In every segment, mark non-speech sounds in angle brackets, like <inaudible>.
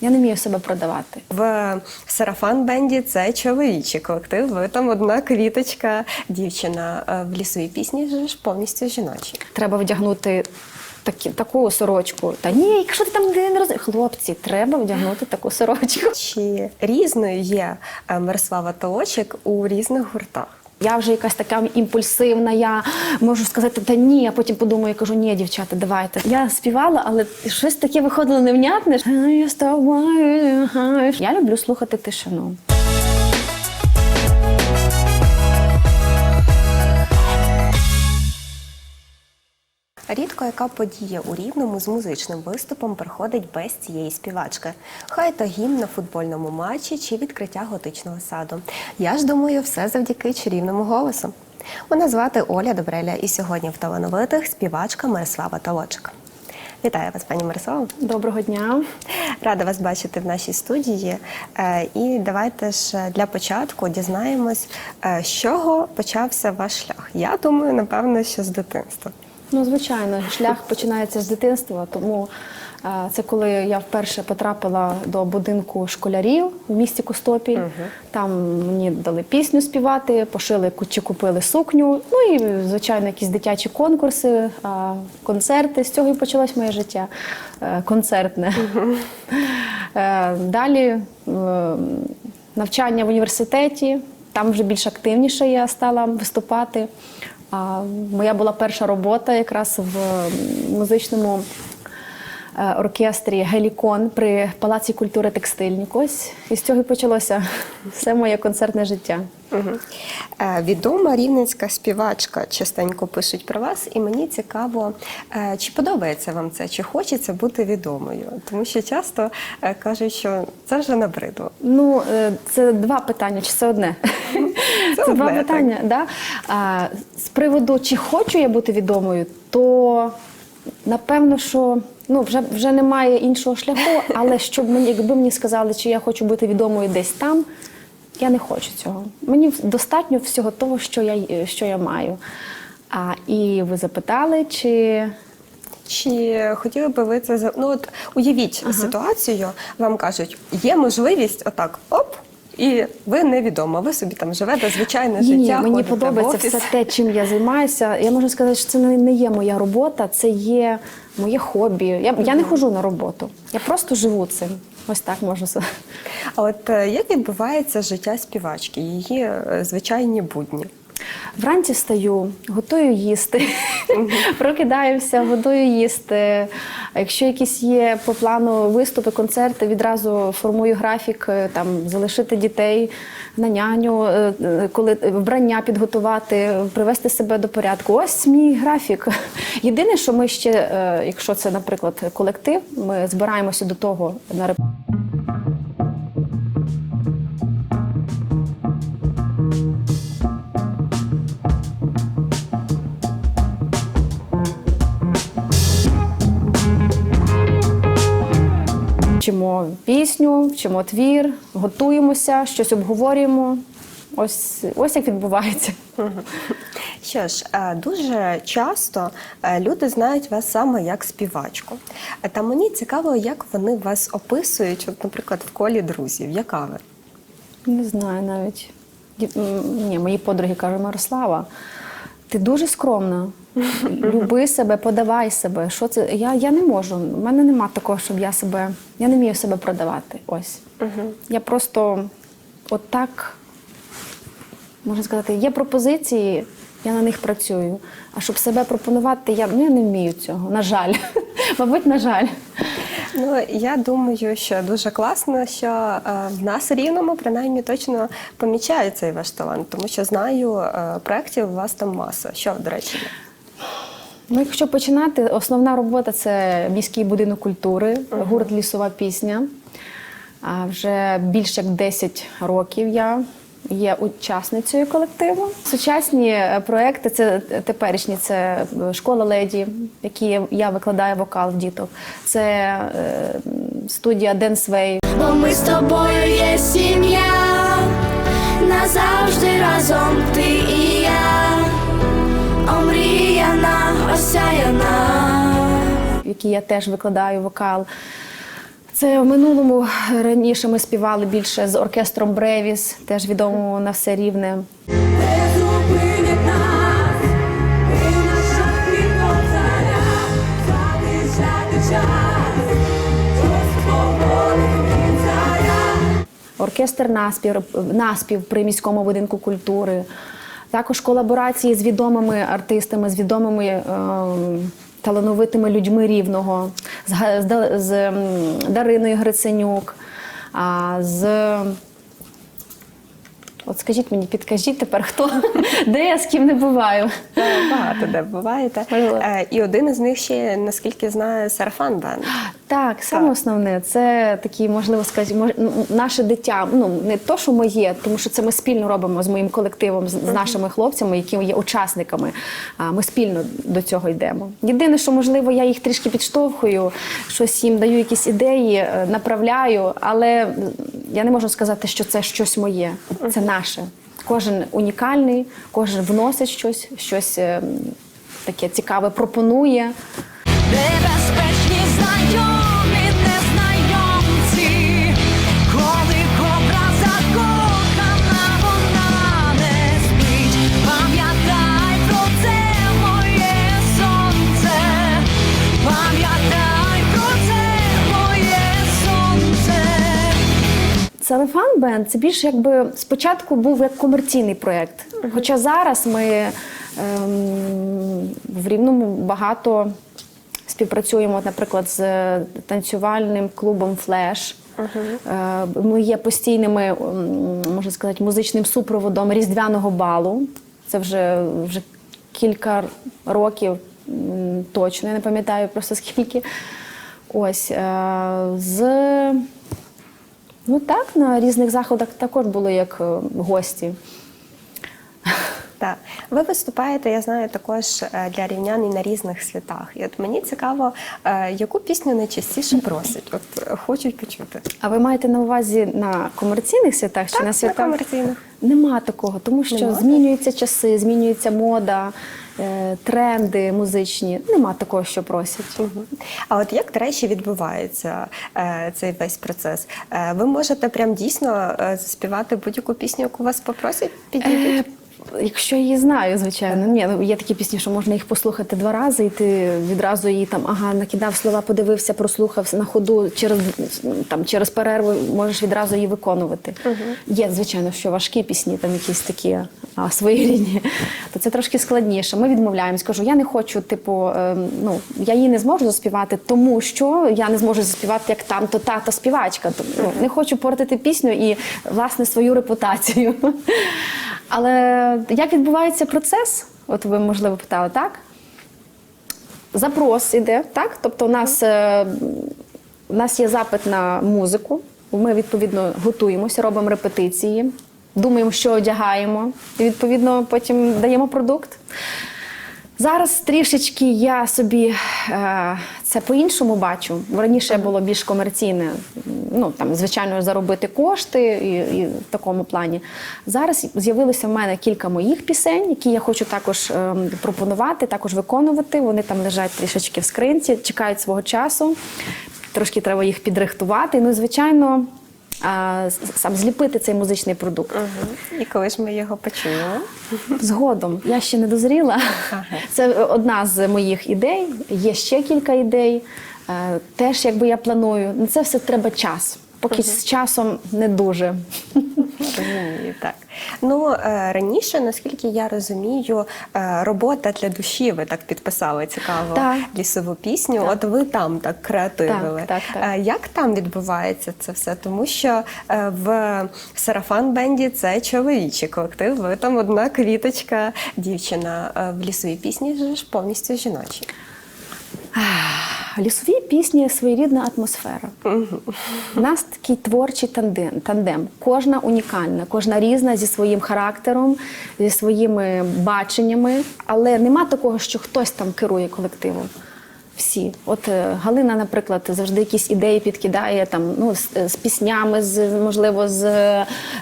Я не вмію себе продавати. В сарафан бенді це чоловічий колектив. Ви там одна квіточка, дівчина Е, в лісовій пісні ж повністю жіночі. Треба вдягнути такі, таку сорочку. Та ні, якщо ти там не розумієш, хлопці, треба вдягнути таку сорочку. Чи різною є е, Мирослава Толочик у різних гуртах? Я вже якась така імпульсивна, я можу сказати, та ні, а потім подумаю, кажу, ні, дівчата, давайте. Я співала, але щось таке виходило невнятне. Я. Люблю слухати тишину. Рідко яка подія у рівному з музичним виступом проходить без цієї співачки. Хай то гімн на футбольному матчі чи відкриття готичного саду. Я ж думаю, все завдяки чарівному голосу. Мене звати Оля Добреля, і сьогодні в талановитих співачка Мирослава Толочик. Вітаю вас, пані Мирослава. Доброго дня. Рада вас бачити в нашій студії. Е, І давайте ж е, для початку дізнаємось, е, з чого почався ваш шлях. Я думаю, напевно, що з дитинства. Ну, звичайно, шлях починається з дитинства, тому е, це коли я вперше потрапила до будинку школярів в місті Костопіль. Там мені дали пісню співати, пошили чи купили сукню. Ну і звичайно, якісь дитячі конкурси, е, концерти. З цього і почалось моє життя е, концертне. Е, Далі навчання в університеті. Там вже більш активніше я стала виступати. Моя була перша робота якраз в музичному оркестрі Гелікон при Палаці культури Текстильник. Ось і з цього і почалося все моє концертне життя. Угу. Е, відома рівненська співачка частенько пишуть про вас, і мені цікаво, е, чи подобається вам це, чи хочеться бути відомою, тому що часто е, кажуть, що це вже набридло. Ну, е, це два питання, чи це одне? <laughs> Це Це, два одне, питання. Да? А, з приводу, чи хочу я бути відомою, то напевно, що ну, вже, вже немає іншого шляху, але щоб мені, якби мені сказали, чи я хочу бути відомою десь там, я не хочу цього. Мені достатньо всього того, що я, що я маю. А, і ви запитали, чи. Чи хотіли би ви це ну от уявіть ситуацію, вам кажуть, є можливість отак, оп, і ви невідома. Ви собі там живете звичайне Ні, життя. ні, мені в подобається офіс. все те, чим я займаюся. Я можу сказати, що це не не є моя робота, це є моє хобі. Я, я не ходжу на роботу, я просто живу цим. Ось так можу сказати. А от е, як відбувається життя співачки, її е, звичайні будні? Вранці встаю, готую їсти, прокидаюся, готую їсти. Якщо якісь є по плану виступи, концерти, відразу формую графік, е, там залишити дітей на няню, е, е, коли вбрання підготувати, привести себе до порядку. Ось мій графік. Єдине, що ми ще, якщо це, наприклад, колектив, ми збираємося до того на реп- пісню, вчимо твір, готуємося, щось обговорюємо. Ось, ось як відбувається. Що ж, е, дуже часто е, люди знають вас саме як співачку. Е, Та мені цікаво, як вони вас описують, от, наприклад, в колі друзів. Яка ви? Не знаю навіть. Ні, мої подруги кажуть, Мирослава, ти дуже скромна. Люби себе, подавай себе. Що це? Я, я не можу. У мене нема такого, щоб я себе. Я не вмію себе продавати. Ось. Я просто отак, можна сказати, є пропозиції, я на них працюю. А щоб себе пропонувати, я, ну, я не вмію цього. На жаль. <laughs> Мабуть, на жаль. Ну я думаю, що дуже класно, що е, в нас рівному принаймні точно помічають цей ваш талант, тому що знаю е, проєктів у вас там маса. Що до речі? Ну, якщо починати, основна робота це міський будинок культури, гурт Лісова пісня. А вже більше як 10 років я є учасницею колективу. Сучасні е, проекти це теперішні це е, школа леді, в якій я викладаю вокал в діток. Це е, студія Way, Бо ми з тобою є сім'я, назавжди разом ти і я, омріяна, осяяна. в якій я теж викладаю вокал. Це в минулому раніше ми співали більше з оркестром Бревіс, теж відомому на все рівне. Оркестр наспів, наспів при міському будинку культури, також колаборації з відомими артистами, з відомими ем, талановитими людьми рівного, з, з, з Дариною Гриценюк, а, з. От скажіть мені, підкажіть тепер, хто <laughs> де я з ким не буваю. Е, Багато де буваєте. Е, І один із них ще, наскільки знаю, сарафан бенд. Так, саме основне, це такі, можливо сказати, наше дитя. Ну не то, що моє, тому що це ми спільно робимо з моїм колективом, з, з нашими хлопцями, які є учасниками. А ми спільно до цього йдемо. Єдине, що можливо, я їх трішки підштовхую, щось їм даю якісь ідеї, е, направляю, але я не можу сказати, що це щось моє, це наше. Кожен унікальний, кожен вносить щось, щось е, таке цікаве пропонує. Салефан Бенд це більш якби спочатку був як комерційний проєкт. Хоча зараз ми ем, в Рівному багато співпрацюємо, наприклад, з танцювальним клубом Флеш. Е, Ми є постійними, можна сказати, музичним супроводом різдвяного балу. Це вже, вже кілька років точно, я не пам'ятаю просто скільки. Ось е, з Ну так, на різних заходах також були як е, гості. Так, ви виступаєте, я знаю, також е, для рівнян і на різних святах. І от мені цікаво, е, яку пісню найчастіше просять? От хочуть почути. А ви маєте на увазі на комерційних святах чи Так, на на святах? комерційних. Нема такого, тому що Нема? змінюються часи, змінюється мода, тренди музичні. Нема такого, що просять. Угу. А от як, до речі, відбувається е, цей весь процес? Е, ви можете прям дійсно е, заспівати будь-яку пісню, яку вас попросять підійдуть? Якщо я її знаю, звичайно. Ні, ну є такі пісні, що можна їх послухати два рази, і ти відразу її там ага, накидав слова, подивився, прослухав на ходу через там через перерву можеш відразу її виконувати. Є, звичайно, що важкі пісні, там якісь такі а, своєрідні, то це трошки складніше. Ми відмовляємось. Кажу, я не хочу, типу, ем, ну я її не зможу заспівати, тому що я не зможу заспівати як там, то тата співачка. Тобто, ну, не хочу портити пісню і власне свою репутацію. <laughs> Але як відбувається процес? От ви можливо питали, так? Запрос іде, так? Тобто, у нас, е, у нас є запит на музику. Ми відповідно готуємося, робимо репетиції, думаємо, що одягаємо, і відповідно потім даємо продукт. Зараз трішечки я собі е, це по-іншому бачу. Раніше було більш комерційне, ну там, звичайно, заробити кошти і, і в такому плані. Зараз з'явилося в мене кілька моїх пісень, які я хочу також е, пропонувати, також виконувати. Вони там лежать трішечки в скринці, чекають свого часу. Трошки треба їх підрихтувати. Ну, звичайно, сам зліпити цей музичний продукт. І коли ж ми його почуємо? Згодом я ще не дозріла. Це одна з моїх ідей. Є ще кілька ідей. Е, Теж якби я планую. на Це все треба час. Поки з часом не дуже. Розумію, так. Ну е, раніше, наскільки я розумію, е, робота для душі ви так підписали цікаво Так. лісову пісню. От ви там так креативили. Так, так, так. Е, Як там відбувається це все? Тому що в сарафан бенді це чоловічий колектив. Ви там одна квіточка, дівчина. В лісовій пісні ж повністю жіночі. Лісові пісні своєрідна атмосфера. У нас такий творчий тандем, тандем. Кожна унікальна, кожна різна зі своїм характером, зі своїми баченнями. Але нема такого, що хтось там керує колективом. Всі, от е, Галина, наприклад, завжди якісь ідеї підкидає там, ну з, з піснями, з можливо, з,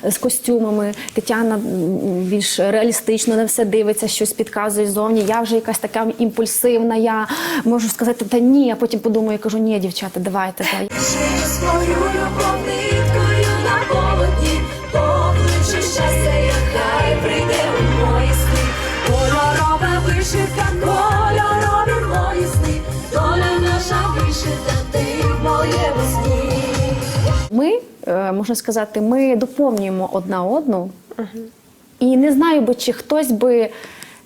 з костюмами. Тетяна більш реалістично на все дивиться, щось підказує зовні. Я вже якась така імпульсивна. Я можу сказати, та ні, а потім подумаю, кажу, ні, дівчата, давайте. Любов можна сказати, ми доповнюємо одна одну. І не знаю би, чи хтось би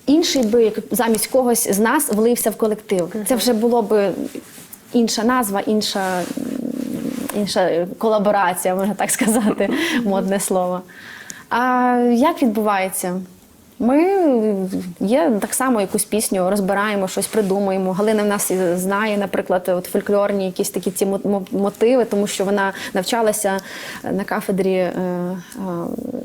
інший би замість когось з нас влився в колектив. Це вже було б інша назва, інша, інша колаборація, можна так сказати, <laughs> модне слово. А як відбувається? Ми є так само якусь пісню, розбираємо щось, придумуємо. Галина в нас знає, наприклад, от фольклорні якісь такі ці мо- мо- мотиви, тому що вона навчалася на кафедрі, е, е,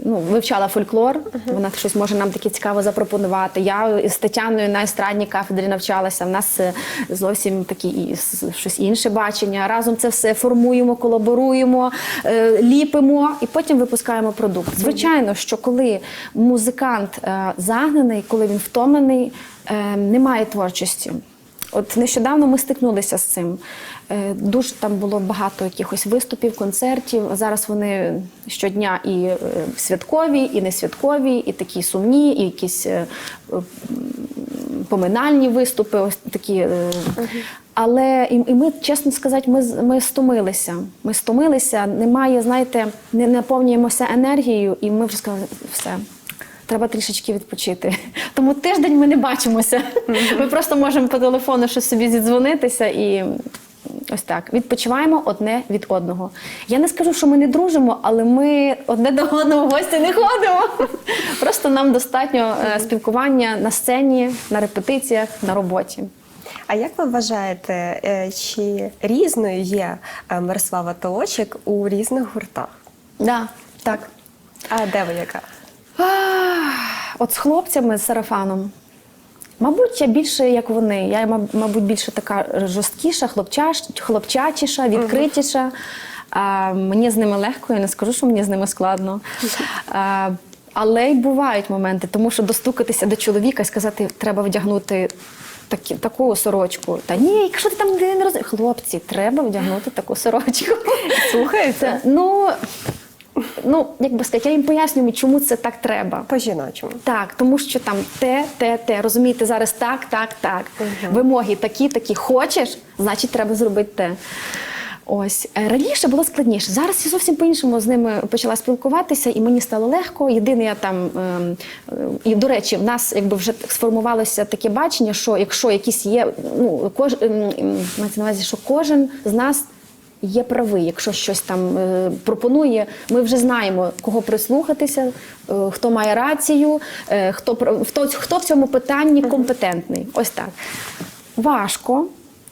ну, вивчала фольклор. Вона щось може нам таке цікаво запропонувати. Я з Тетяною на естрадній кафедрі навчалася. В нас е, зовсім такі і щось інше бачення. Разом це все формуємо, колаборуємо, е, ліпимо і потім випускаємо продукт. Звичайно, що коли музикант е, загнаний, коли він втомлений, е, немає творчості. От нещодавно ми стикнулися з цим. Е, Дуже там було багато якихось виступів, концертів. Зараз вони щодня і е, святкові, і не святкові, і такі сумні, і якісь е, поминальні виступи, ось такі. Але і ми, чесно сказати, ми, ми стомилися. Ми стомилися, немає, знаєте, не наповнюємося енергією, і ми вже сказали, все. Треба трішечки відпочити. <laughs> Тому тиждень ми не бачимося. Ми просто можемо по телефону щось собі зідзвонитися і ось так. Відпочиваємо одне від одного. Я не скажу, що ми не дружимо, але ми одне до одного в гості не ходимо. <laughs> Просто нам достатньо е, спілкування на сцені, на репетиціях, на роботі. А як ви вважаєте, е, чи різною є е, Мирослава Толочик у різних гуртах? Да, так. А де ви яка? От з хлопцями з сарафаном. Мабуть, я більше як вони. Я, мабуть, більше така жорсткіша, хлопчачіша, відкритіша. А, мені з ними легко, я не скажу, що мені з ними складно. А, але й бувають моменти, тому що достукатися до чоловіка і сказати, треба вдягнути такі, таку сорочку. Та ні, якщо ти там не розумієш, хлопці, треба вдягнути таку сорочку. Слухаєте? Ну, ну, як би сказати, я їм пояснюю, чому це так треба. По-жіночому. Так, тому що там те, те, те. Розумієте, зараз так, так, так. Вимоги такі, такі. Хочеш, значить, треба зробити те. Ось Е, раніше було складніше. Зараз я зовсім по-іншому з ними почала спілкуватися, і мені стало легко. Єдине, я там ем, е, і до речі, в нас якби вже сформувалося таке бачення, що якщо якісь є, ну кож ем, ем, мається на увазі, що кожен з нас є правий, якщо щось там е, пропонує, ми вже знаємо, кого прислухатися, е, хто має рацію, е, хто, хто, хто в цьому питанні компетентний. Ось так. Важко,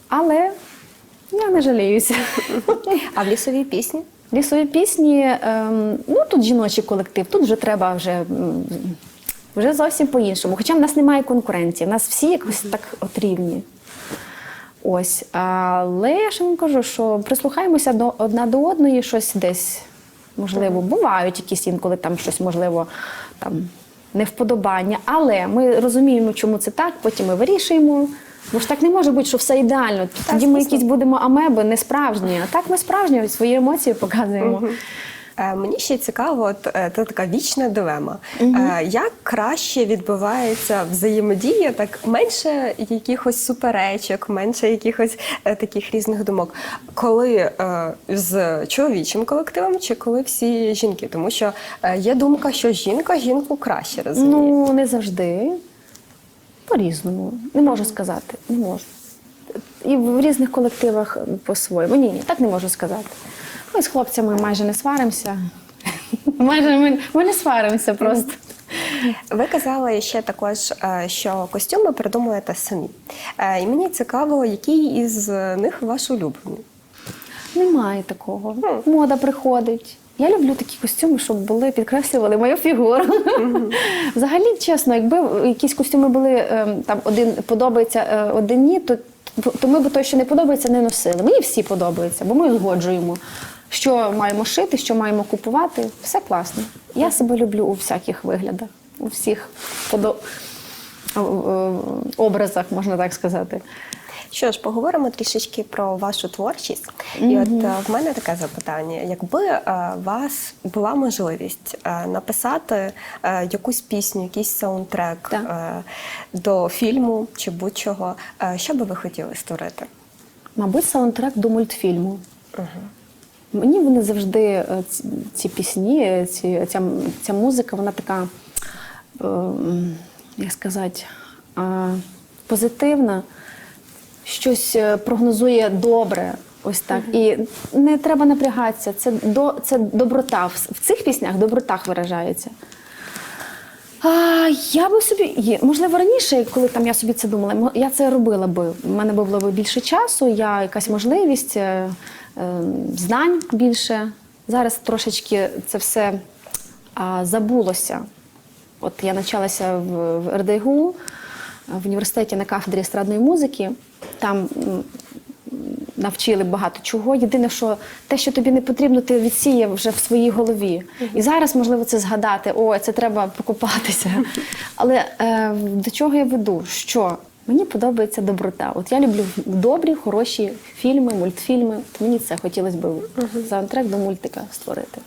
але я не жаліюся. А в лісовій пісні? Лісові пісні, ем, ну тут жіночий колектив, тут вже треба вже. Вже зовсім по-іншому. Хоча в нас немає конкуренції, в нас всі якось так от рівні. Ось. Але я ж вам кажу, що прислухаємося до одна до одної, щось десь, можливо, бувають якісь інколи там щось, можливо, там невподобання. Але ми розуміємо, чому це так, потім ми вирішуємо. Бо ж так не може бути, що все ідеально. Тоді ми якісь будемо амеби, не справжні. А так ми справжні, свої емоції показуємо. Е, Мені ще цікаво, от е, це така вічна дилема. Е, Як краще відбувається взаємодія, так менше якихось суперечок, менше якихось таких різних думок, коли з чоловічим колективом чи коли всі жінки? Тому що є думка, що жінка жінку краще розуміє. Ну, не завжди. По-різному. Не можу сказати. Не можу. І в різних колективах по-своєму. Ні, ні, так не можу сказати. Ми з хлопцями майже не сваримося. <laughs> Майже ми, ми не сваримося просто. Ви казали ще також, е, що костюми придумуєте самі. Е, І мені цікаво, який із них ваш улюблений. Немає такого. Мода приходить. Я люблю такі костюми, щоб були, підкреслювали мою фігуру. <laughs> Взагалі, чесно, якби якісь костюми були ем, там один подобається, е, один ні, то То ми б той, що не подобається, не носили. Мені всі подобаються, бо ми узгоджуємо, що маємо шити, що маємо купувати. Все класно. Я себе люблю у всяких виглядах, у всіх подо... образах, можна так сказати. Що ж, поговоримо трішечки про вашу творчість. І от е, в мене таке запитання: якби е, у вас була можливість е, написати е, якусь пісню, якийсь саундтрек Так. е, до фільму чи будь-чого, е, що би ви хотіли створити? Мабуть, саундтрек до мультфільму. Мені вони завжди е, ці, ці пісні, е, ці, ця, ця музика, вона така, е, як сказати, е, позитивна, щось е, прогнозує добре. Ось так. І не треба напрягатися. Це, до, це доброта. В, цих піснях доброта виражається. А, я би собі, можливо, раніше, коли там я собі це думала, я це робила би. У мене би було б більше часу, я якась можливість, е, е, знань більше. Зараз трошечки це все а, забулося. От я навчалася в, в РДГУ, в університеті на кафедрі естрадної музики. Там навчили багато чого. Єдине, що те, що тобі не потрібно, ти відсіяв вже в своїй голові. І зараз можливо це згадати. О, це треба покупатися. <laughs> Але е, до чого я веду? Що мені подобається доброта. От я люблю добрі, хороші фільми, мультфільми. Мені це хотілося б саундтрек до мультика створити.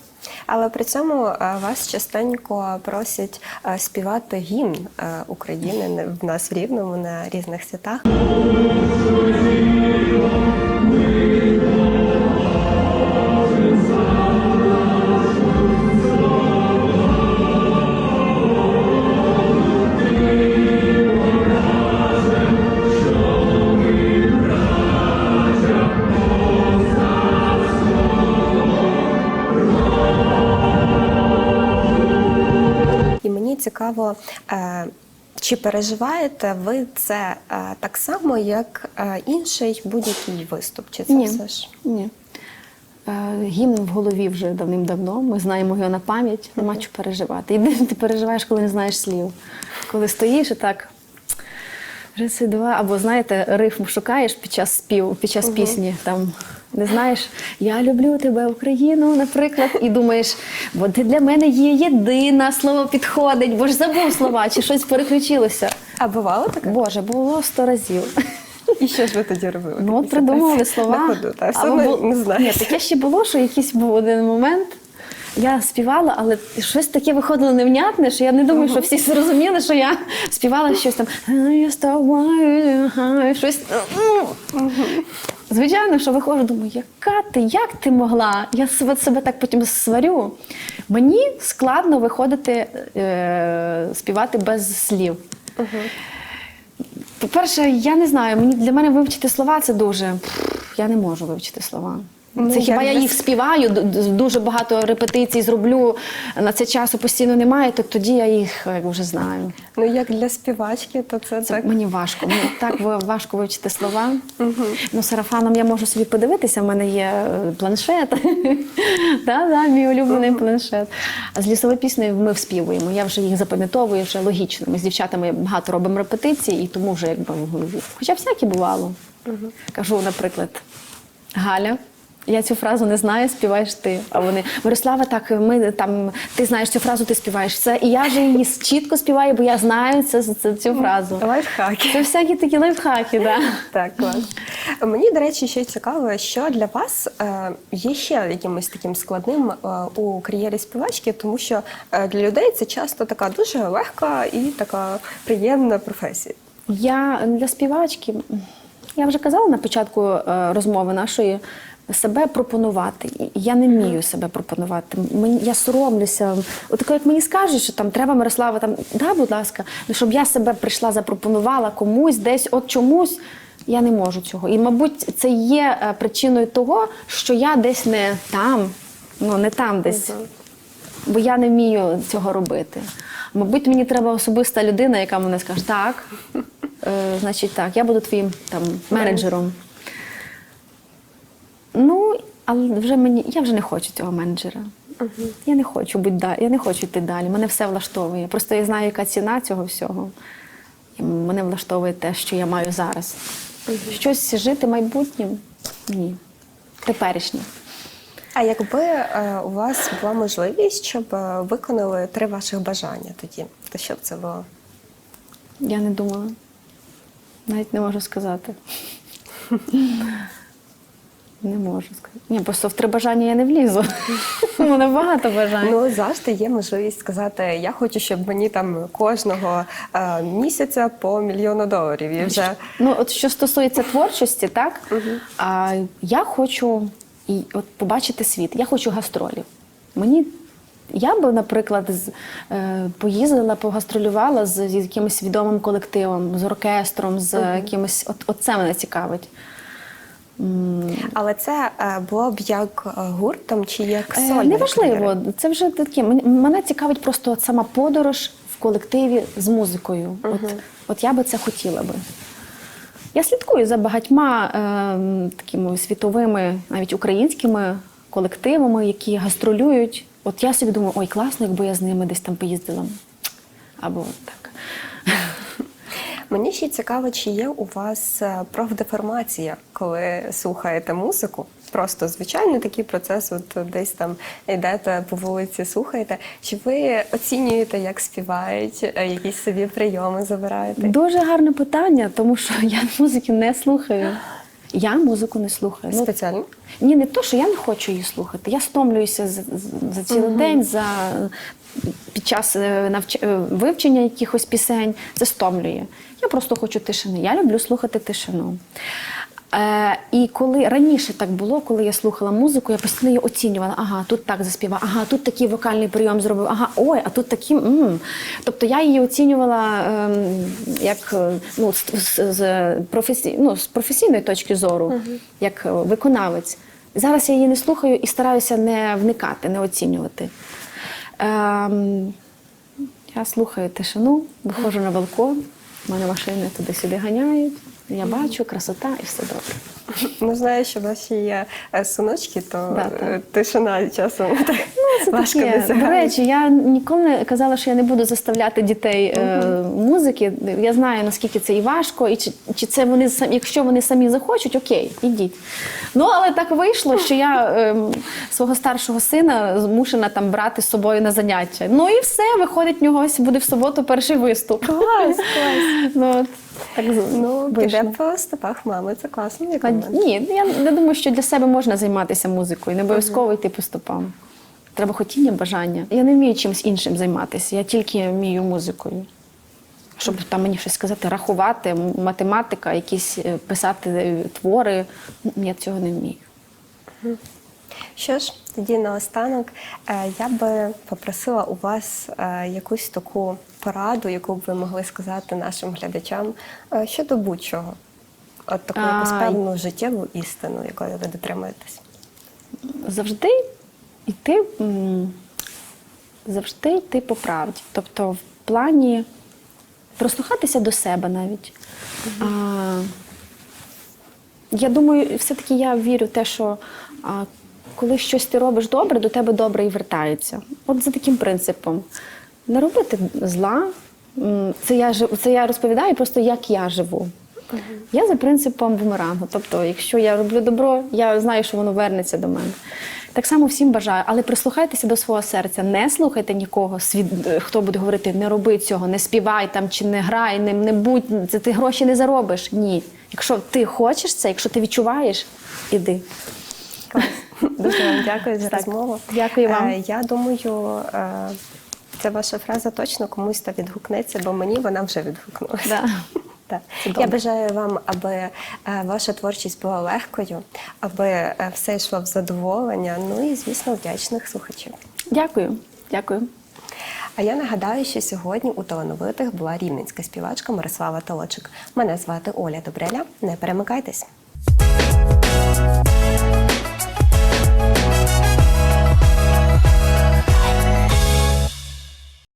Але при цьому е, вас частенько просять е, співати гімн е, України в нас в Рівному на різних святах. Цікаво, е, чи переживаєте ви це е, так само, як е, інший будь-який виступ? Чи це Ні. все ж? Ні. Е, Гімн в голові вже давним-давно. Ми знаємо його на пам'ять, нема чого переживати. Єдине, ти переживаєш, коли не знаєш слів. Коли стоїш і так. Риси два, або знаєте, рифм шукаєш під час спів, під час пісні. Там не знаєш, я люблю тебе, Україну, наприклад, і думаєш, бо ти для мене є єдина, слово підходить, бо ж забув слова, чи щось переключилося. А бувало таке? Боже, було сто разів. І що ж ви тоді робили? Ну, от придумували на ходу, та, все бу- не знаю. Ні, таке ще було, що якийсь був один момент. Я співала, але щось таке виходило невнятне, що я не думаю, що всі зрозуміли, що я співала щось там. «Я з щось. Звичайно, що виходжу, думаю, яка ти, як ти могла? Я себе, себе так потім сварю. Мені складно виходити е, співати без слів. По-перше, я не знаю, мені для мене вивчити слова це дуже. Я не можу вивчити слова. Ну, Це хіба я їх співаю, дуже багато репетицій зроблю, на це часу постійно немає, то тоді я їх вже знаю. Ну, як для співачки, то це, Це так. мені важко. Мені так важко вивчити слова. Ну, сарафаном я можу собі подивитися, в мене є е, планшет. <laughs> да, да, мій улюблений планшет. А з лісовою піснею ми вспівуємо. Я вже їх запам'ятовую вже логічно. Ми з дівчатами багато робимо репетицій, і тому вже якби в голові. Хоча всяке бувало. Кажу, наприклад, Галя. Я цю фразу не знаю, співаєш ти. А вони Мирослава, так ми там ти знаєш цю фразу, ти співаєш це. І я вже її чітко співаю, бо я знаю це, це цю фразу. Лайфхаки. Це всякі такі лайфхаки, да. Так, клас. Мені, до речі, ще цікаво, що для вас е, є ще якимось таким складним е, у кар'єрі співачки, тому що е, для людей це часто така дуже легка і така приємна професія. Я для співачки, я вже казала на початку розмови нашої. Себе пропонувати. Я не вмію себе пропонувати. Мені я соромлюся. От як мені скажуть, що там треба Мирослава, там да, будь ласка, ну щоб я себе прийшла, запропонувала комусь, десь от чомусь. Я не можу цього. І, мабуть, це є е, причиною того, що я десь не там, ну не там десь. Бо я не вмію цього робити. Мабуть, мені треба особиста людина, яка мене скаже, так, е, значить так, я буду твоїм там менеджером. Ну, але вже мені, я вже не хочу цього менеджера. Я не хочу бути далі, я не хочу йти далі. Мене все влаштовує. Просто я знаю, яка ціна цього всього. І мене влаштовує те, що я маю зараз. Щось жити майбутнім? Ні. Теперішнім. А якби е, у вас була можливість, щоб е, виконали три ваших бажання тоді, то що б це було? Я не думала. Навіть не можу сказати. <laughs> Не можу сказати. Ні, просто в три бажання я не влізу. <laughs> У мене багато бажань. Ну завжди є можливість сказати: я хочу, щоб мені там кожного е, місяця по мільйону доларів. І вже Ну, от що стосується творчості, так а, я хочу і от побачити світ. Я хочу гастролів. Мені я би, наприклад, з, е, поїздила, погастролювала з, з якимось відомим колективом, з оркестром, з якимось. От, от це мене цікавить. Але це е, було б як е, гуртом чи як Е, сольний Неважливо, це вже таке. Мене цікавить просто сама подорож в колективі з музикою. От, от я би це хотіла би. Я слідкую за багатьма е, такими світовими, навіть українськими колективами, які гастролюють. От я собі думаю, ой, класно, якби я з ними десь там поїздила. Або так. Мені ще цікаво, чи є у вас е, профдеформація, коли слухаєте музику. Просто звичайний такий процес, от десь там йдете по вулиці, слухаєте. Чи ви оцінюєте, як співають, е, якісь собі прийоми забираєте? Дуже гарне питання, тому що <laughs> я музики не слухаю. Я музику не слухаю. Ну, Спеціально? Ні, не то, що я не хочу її слухати. Я стомлююся за, за- цілий день, за, під час е, навч... е, вивчення якихось пісень. Це стомлює. Я просто хочу тишини. Я люблю слухати тишину. Е, і коли раніше так було, коли я слухала музику, я постійно її оцінювала. Ага, тут так заспівав, ага, тут такий вокальний прийом зробив, ага, ой, а тут такі. м Тобто я її оцінювала ем, як е, ну, з, з, з, професі... ну, з професійної точки зору, як е, виконавець. Зараз я її не слухаю і стараюся не вникати, не оцінювати. Ем, я слухаю тишину, виходжу на балкон, в мене машини туди-сюди ганяють. Я бачу красота і все добре. <laughs> Ну, знаю, що ваші є е, синочки, то Да, так. е, тишина часом так Це важко таке. До речі, я ніколи не казала, що я не буду заставляти дітей е, музики. Я знаю, наскільки це і важко, і чи, чи це вони самі, якщо вони самі захочуть, окей, ідіть. Ну але так вийшло, що я е, свого старшого сина змушена там брати з собою на заняття. Ну і все, виходить, в нього ось буде в суботу перший виступ. Клас, клас. <laughs> Ну, так Ну, піде по стопах мами, це класно. як Ні, я не думаю, що для себе можна займатися музикою, не обов'язково йти по стопам. Треба хотіння, бажання. Я не вмію чимось іншим займатися, я тільки вмію музикою. Щоб там мені щось сказати, рахувати, математика, якісь е, писати е, твори. Я цього не вмію. Що ж, тоді наостанок е, я би попросила у вас якусь таку пораду, яку б ви могли сказати нашим глядачам щодо будь-чого. От таку А. певну життєву істину, якої ви дотримуєтесь. Завжди йти, м, завжди йти по правді. Тобто, в плані прослухатися до себе навіть. А, я думаю, все-таки я вірю в те, що а, коли щось ти робиш добре, до тебе добре і вертається. От за таким принципом. Не робити зла. М, Це я, це я розповідаю просто, як я живу. Я за принципом бумерангу. Тобто, якщо я роблю добро, я знаю, що воно вернеться до мене. Так само всім бажаю, але прислухайтеся до свого серця, не слухайте нікого, свід... е, хто буде говорити, не роби цього, не співай там чи не грай, не, не будь, це ти гроші не заробиш. Ні. Якщо ти хочеш це, якщо ти відчуваєш, іди. Клас. Дуже вам дякую за Так. розмову. Дякую вам. Е, Я думаю, е, ця ваша фраза точно комусь та відгукнеться, бо мені вона вже відгукнулася. Да. Так. Я бажаю вам, аби е, ваша творчість була легкою, аби е, все йшло в задоволення. Ну і звісно, вдячних слухачів. Дякую. Дякую. А я нагадаю, що сьогодні у талановитих була рівненська співачка Мирослава Толочик. Мене звати Оля Добреля. Не перемикайтесь.